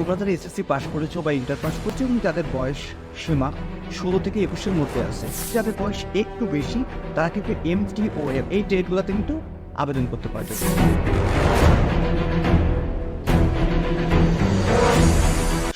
তোমরা যারা SSC pass করেছ বা ইন্টার পাস করছ এবং যাদের বয়স সীমা ষোলো থেকে একুশের মধ্যে আছে। যাদের বয়স একটু বেশি, তারা কিন্তু এমটি ও এম এই ডেটগুলোতে কিন্তু আবেদন করতে পারবে।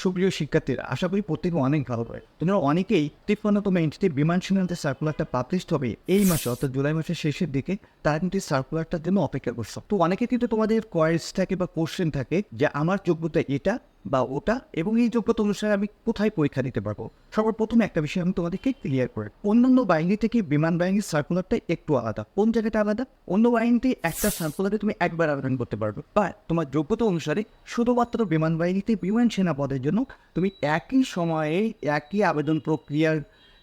সুপ্রিয় শিক্ষার্থীরা, আশা করি প্রত্যেকে অনেক ভালো হয় তোমরা অনেকেই তিপ্পান্নতম এন্টিটি বিমান সেনাতে সার্কুলারটা পাবলিশ হবে এই মাসে, অর্থাৎ জুলাই মাসের শেষের দিকে। তারা কিন্তু সার্কুলারটার জন্য অপেক্ষা করছ। তো অনেকে কিন্তু তোমাদের কোয়ারিজ থাকে বা কোশ্চেন থাকে যে আমার যোগ্যতা এটা বা ওটা এবং এই যোগ্যতা অনুসারে আমি কোথায় পরীক্ষা দিতে পারব? সর্বপ্রথম একটা বিষয় আমি তোমাদেরকে ক্লিয়ার করে অন্যান্য বাহিনী থেকে বিমান বাহিনীর সার্কুলারটা একটু আলাদা। কোন জায়গাটা আলাদা? অন্য বাহিনীতে একটা সার্কুলারে তুমি একবার আবেদন করতে পারবে। বা তোমার যোগ্যতা অনুসারে শুধুমাত্র বিমান বাহিনীতে বিমান সেনা পদের জন্য তুমি একই সময়ে একই আবেদন প্রক্রিয়ার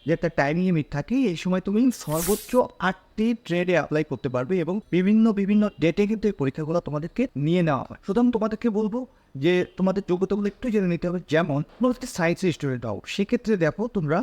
যে একটা টাইম লিমিট থাকে, এই সময় তুমি সর্বোচ্চ আটটি ট্রেডে অ্যাপ্লাই করতে পারবে এবং বিভিন্ন বিভিন্ন ডেটে কিন্তু এই পরীক্ষাগুলো তোমাদেরকে নিয়ে নেওয়া হয়। সুতরাং তোমাদেরকে বলব যে তোমাদের যোগ্যতাগুলো একটু জেনে নিতে হবে, যেমন তোমরা যদি সায়েন্সের স্টুডেন্ট হও, সেক্ষেত্রে দেখো তোমরা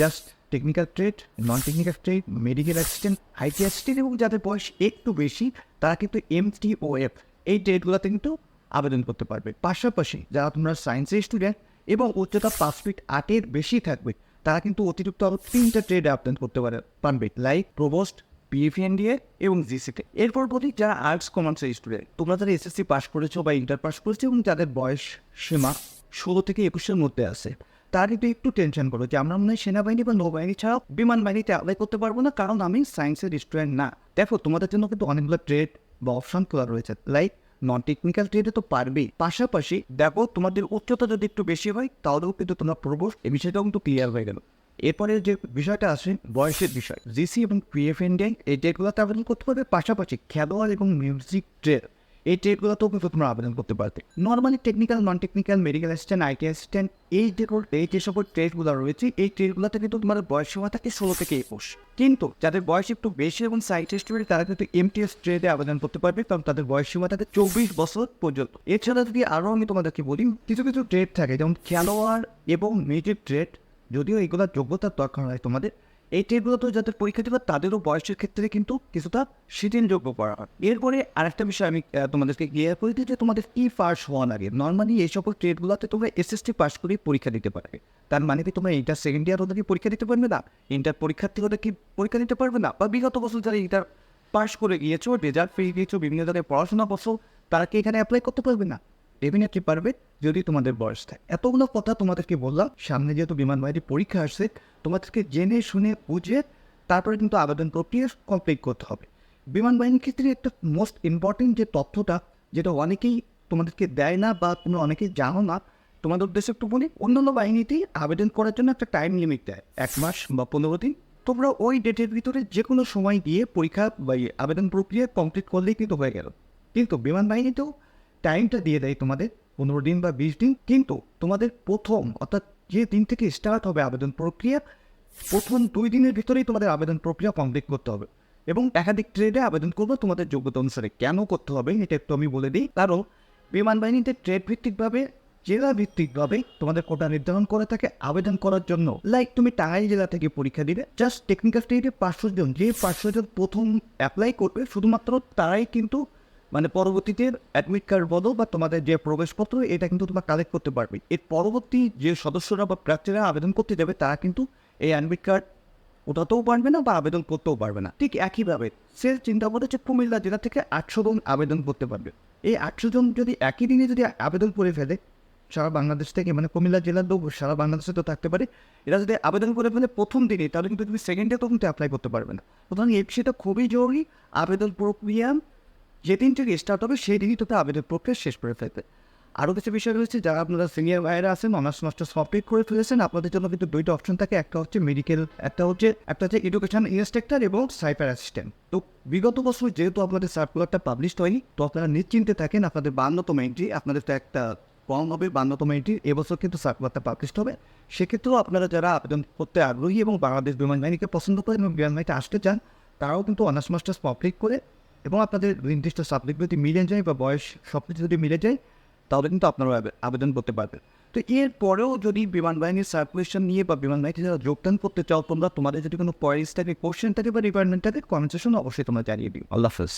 just technical trade non technical trade medical assistant IT assistant এবং যাদের বয়স একটু বেশি, তারা কিন্তু এমটি ও এফ এই ট্রেডগুলোতে কিন্তু আবেদন করতে পারবে। পাশাপাশি যারা তোমরা সায়েন্সের স্টুডেন্ট এবং উচ্চতা পাঁচ ফিট আটের বেশি থাকবে, তারা কিন্তু অতিরিক্ত আরও তিনটা ট্রেডে আবেদন করতে পারে পারবে। লাইক প্রোভোস্ট পিএফএনডিএ এবং জিসিতে এরপর বলি, যারা আর্টস কমার্সের স্টুডেন্ট তোমরা যারা এসএসসি পাস করেছ বা ইন্টার পাস করেছ এবং যাদের বয়স সীমা ষোলো থেকে একুশের মধ্যে আছে, তার একটু একটু টেনশন করো যে, আমরা মনে হয় সেনাবাহিনী বা নৌবাহিনী ছাড়াও বিমান বাহিনীতে অ্যাপ্লাই করতে পারব না, কারণ আমি সায়েন্সের স্টুডেন্ট না। দেখো, তোমাদের জন্য কিন্তু অনেকগুলো ট্রেড বা অপশন খোলা রয়েছে। লাইক নন টেকনিক্যাল ট্রেডে তো পারবেই। পাশাপাশি দেখো, তোমাদের উচ্চতা যদি একটু বেশি হয়, তাহলেও কিন্তু তোমরা প্রবোস এ বিষয়টাও কিন্তু ক্লিয়ার হয়ে গেল। এরপরে যে বিষয়টা আসে বয়সের বিষয় জিসি এবং পিএফ ইন্ডিয়ান এই ট্রেডগুলোতে আবেদন করতে পারবে। পাশাপাশি খেলোয়াড় এবং মিউজিক ট্রেড এই ট্রেডগুলোতেও কিন্তু তোমরা আবেদন করতে পারবে। Normally technical non technical medical assistant IT assistant এই যে এই যে সকল ট্রেডগুলো রয়েছে, এই ট্রেডগুলোতে কিন্তু তোমার বয়স সীমা থাকে ষোলো থেকে একুশ। কিন্তু যাদের বয়স একটু বেশি এবং সাইট স্টুডেন্ট তারা কিন্তু এমটিএস ট্রেডে আবেদন করতে পারবে, কারণ তাদের বয়স সীমা থাকে চব্বিশ বছর পর্যন্ত। এছাড়া যদি আরও আমি তোমাদেরকে বলি, কিছু কিছু ট্রেড থাকে, যেমন খেলোয়াড় এবং মিউজিক ট্রেড যদিও এগুলোর যোগ্যতার দরকার হয় তোমাদের, এই ট্রেডগুলো তো যাদের পরীক্ষা দেবে, তাদেরও বয়সের ক্ষেত্রে কিন্তু কিছুটা শিথিলযোগ্য করা হয়। এরপরে আরেকটা বিষয় আমি তোমাদেরকে ক্লিয়ার করে দিই যে তোমাদের কি পাস হওয়া লাগে নর্মালি এই সকল ট্রেডগুলোতে তোমরা এসএসটি পাস করে পরীক্ষা দিতে পারবে। তার মানে কি তোমরা ইন্টার সেকেন্ড ইয়ার হলে কি পরীক্ষা দিতে পারবে না? ইন্টার পরীক্ষার্থী হলে কি পরীক্ষা দিতে পারবে না? বা বিগত বছর যারা ইন্টার পাস করে গিয়েছো রেজাল্ট পেয়ে গিয়েছো, বিভিন্ন জায়গায় পড়াশোনা করছ, তারা কি এখানে অ্যাপ্লাই করতে পারবে না? ডেফিনেটলি পারবে যদি তোমাদের বয়স থাকে। এতগুলো কথা তোমাদেরকে বললাম, সামনে যেহেতু বিমান বাহিনীর পরীক্ষা আসছে, তোমাদেরকে জেনে শুনে বুঝে তারপরে কিন্তু আবেদন প্রক্রিয়া কমপ্লিট করতে হবে। বিমান বাহিনীর ক্ষেত্রে একটা মোস্ট ইম্পর্টেন্ট যে তথ্যটা, যেটা অনেকেই তোমাদেরকে দেয় না বা তোমরা অনেকেই জানো না, তোমাদের উদ্দেশ্যে একটু বলি, অন্যান্য বাহিনীতেই আবেদন করার জন্য একটা টাইম লিমিট দেয়, এক মাস বা পনেরো দিন। তোমরা ওই ডেটের ভিতরে যে কোনো সময় গিয়ে পরীক্ষা বা আবেদন প্রক্রিয়া কমপ্লিট করলেই কিন্তু হয়ে গেল। কিন্তু বিমান বাহিনীতেও টাইমটা দিয়ে দেয় তোমাদের, পনেরো দিন বা বিশ দিন। কিন্তু তোমাদের প্রথম, অর্থাৎ যে দিন থেকে স্টার্ট হবে আবেদন প্রক্রিয়া, প্রথম দুই দিনের ভিতরেই তোমাদের আবেদন প্রক্রিয়া কমপ্লিট করতে হবে। এবং একাধিক ট্রেডে আবেদন করবে তোমাদের যোগ্যতা অনুসারে। কেন করতে হবে, এটা একটু আমি বলে দিই। কারণ বিমান বাহিনীতে ট্রেড ভিত্তিকভাবে, জেলা ভিত্তিকভাবে তোমাদের কোটা নির্ধারণ করে থাকে আবেদন করার জন্য। লাইক তুমি টাঙ্গাইল জেলা থেকে পরীক্ষা দিবে জাস্ট টেকনিক্যাল স্টেজে পাঁচশো জন, যে পাঁচশো জন প্রথম অ্যাপ্লাই করবে, শুধুমাত্র তারাই কিন্তু মানে পরবর্তীতে অ্যাডমিট কার্ড বলো বা তোমাদের যে প্রবেশপত্র, এটা কিন্তু তোমরা কালেক্ট করতে পারবে। এর পরবর্তী যে সদস্যরা বা প্রার্থীরা আবেদন করতে যাবে, তারা কিন্তু এই অ্যাডমিট কার্ড ওঠাতেও পারবে না বা আবেদন করতেও পারবে না। ঠিক একইভাবে সে চিন্তা করে যে কুমিল্লা জেলা থেকে আটশো জন আবেদন করতে পারবে। এই আটশো জন যদি একই দিনে যদি আবেদন করে ফেলে, সারা বাংলাদেশ থেকে মানে কুমিল্লা জেলার লোক সারা বাংলাদেশে তো থাকতে পারে, এরা যদি আবেদন করে ফেলে প্রথম দিনে, তাহলে কিন্তু তুমি সেকেন্ডে তখন তো অ্যাপ্লাই করতে পারবে না। সুতরাং এই সেটা খুবই জরুরি। আবেদন প্রক্রিয়া যেদিন থেকে স্টার্ট হবে, সেই দিনই তোকে আবেদন প্রক্রিয়া শেষ করে ফেলবে। আরও কিছু বিষয় রয়েছে যারা আপনারা সিনিয়র ভাইয়েরা আছেন অনার্স মাস্টার্স কমপ্লিট করে ফেলেছেন, আপনাদের জন্য কিন্তু দুইটা অপশন থাকে। একটা হচ্ছে মেডিকেল একটা হচ্ছে একটা হচ্ছে এডুকেশন ইনস্ট্রাক্টর এবং সাইবার অ্যাসিস্ট্যান্ট তো বিগত বছর যেহেতু আপনাদের সার্কুলারটা পাবলিশ হয়নি, তো আপনারা নিশ্চিন্তে থাকেন, আপনাদের বান্নতম এন্ট্রি আপনাদের তো একটা কম হবে, বান্নতম এন্ট্রি এবছর কিন্তু সার্কুলারটা পাবলিশ হবে। সেক্ষেত্রেও আপনারা যারা আবেদন করতে আগ্রহী এবং বাংলাদেশ বিমান বাহিনীকে পছন্দ করেন এবং বিমান বাহিনীতে আসতে চান, তারাও কিন্তু অনার্স মাস্টার্স কমপ্লিট করে এবং আপনাদের নির্দিষ্ট সাবজেক্ট যদি মিলে যায় বা বয়স সব কিছু যদি মিলে যায়, তাহলে কিন্তু আপনারা আবেদন করতে পারবেন। তো এর পরেও যদি বিমান বাহিনীর সার্কুলেশন নিয়ে বা বিমান বাহিনীতে যারা যোগদান করতে চাও, তোমরা তোমাদের যদি কোনো পয়েন্টস থাকে কোশ্চেন থাকে বা রিকোয়ারমেন্ট থাকে কমেন্ট অবশ্যই তোমরা জানিয়ে দিও। আল্লাহ হাফেজ।